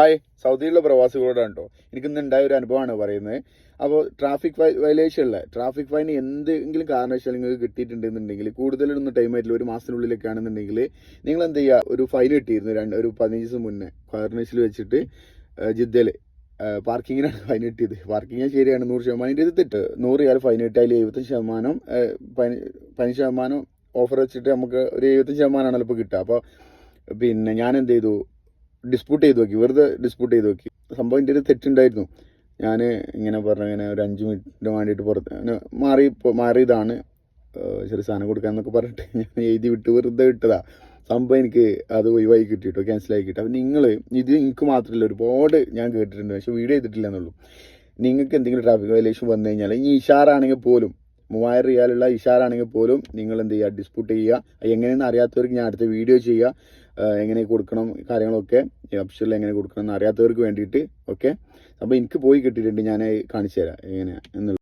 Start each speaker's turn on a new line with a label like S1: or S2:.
S1: Hi സൗദിയിലുള്ള പ്രവാസികളോടാണ് കേട്ടോ എനിക്കിന്ന് ഉണ്ടായ ഒരു അനുഭവമാണ് പറയുന്നത്. അപ്പോൾ ട്രാഫിക് വയലേഷൻ ഉള്ള ട്രാഫിക് ഫൈൻ എന്തെങ്കിലും കാരണവശാലും നിങ്ങൾക്ക് കിട്ടിയിട്ടുണ്ടെന്നുണ്ടെങ്കിൽ കൂടുതലൊന്നും ടൈം ആയിട്ടില്ല ഒരു മാസത്തിനുള്ളിലൊക്കെ ആണെന്നുണ്ടെങ്കിൽ നിങ്ങൾ എന്ത് ചെയ്യുക ഒരു ഫൈൻ കിട്ടിയിരുന്നു രണ്ട് ഒരു പതിനഞ്ച് ദിവസം മുന്നേ. ഫയർനെസിൽ വെച്ചിട്ട് ജിദ്ദയിൽ പാർക്കിങ്ങിനാണ് ഫൈൻ കിട്ടിയത്. പാർക്കിങ് ശരിയാണ് നൂറ് ശതമാനം. ഇത് തെറ്റ്. നൂറ് റിയാൽ ഫൈൻ കിട്ടി അതിൽ എഴുപത്തഞ്ച് ശതമാനം പതിനഞ്ച് ശതമാനം ഓഫർ വെച്ചിട്ട് നമുക്ക് ഒരു എഴുപത്തഞ്ച് ശതമാനമാണല്ലോ ഇപ്പോൾ കിട്ടുക. അപ്പോൾ പിന്നെ ഞാൻ എന്ത് ചെയ്തു ഡിസ്പ്യൂട്ട് ചെയ്ത് നോക്കി. വെറുതെ ഡിസ്പ്യൂട്ട് ചെയ്ത് നോക്കി. സംഭവം എന്റെ ഒരു തെറ്റുണ്ടായിരുന്നു. ഞാൻ ഇങ്ങനെ പറഞ്ഞു ഇങ്ങനെ ഒരു അഞ്ച് മിനിറ്റിന് വേണ്ടിയിട്ട് പുറത്ത് മാറി മാറിയതാണ്. ചെറിയ സാധനം കൊടുക്കാമെന്നൊക്കെ പറഞ്ഞിട്ട് ഞാൻ എഴുതി വിട്ട് വെറുതെ വിട്ടതാ സംഭവം എനിക്ക് അത് ഒഴിവായി കിട്ടിയിട്ടോ ക്യാൻസലായി കിട്ടി. അപ്പം നിങ്ങൾ ഇത് എനിക്ക് മാത്രമല്ല ഒരുപാട് ഞാൻ കേട്ടിട്ടുണ്ട്. പക്ഷേ വീഡിയോ ചെയ്തിട്ടില്ല എന്നുള്ളൂ നിങ്ങൾക്ക് എന്തെങ്കിലും ട്രാഫിക് വയലേഷൻ വന്നു കഴിഞ്ഞാൽ ഈ ഇഷാറാണെങ്കിൽ പോലും മൂവായിരം റിയാലുള്ള ഇഷാറാണെങ്കിൽ പോലും നിങ്ങൾ എന്ത് ചെയ്യുക ഡിസ്പ്യൂട്ട് ചെയ്യുക. എങ്ങനെയെന്ന് അറിയാത്തവർക്ക് ഞാൻ അടുത്ത വീഡിയോ ചെയ്യുക. എങ്ങനെ കൊടുക്കണം കാര്യങ്ങളൊക്കെ ഈ ഓപ്ഷനിൽ എങ്ങനെ കൊടുക്കണം എന്ന് അറിയാത്തവർക്ക് വേണ്ടിയിട്ട് ഓക്കെ അപ്പോൾ എനിക്ക് പോയി കിട്ടിയിട്ടുണ്ട് ഞാൻ കാണിച്ചു തരാം എങ്ങനെയാണ് എന്നുള്ളത്.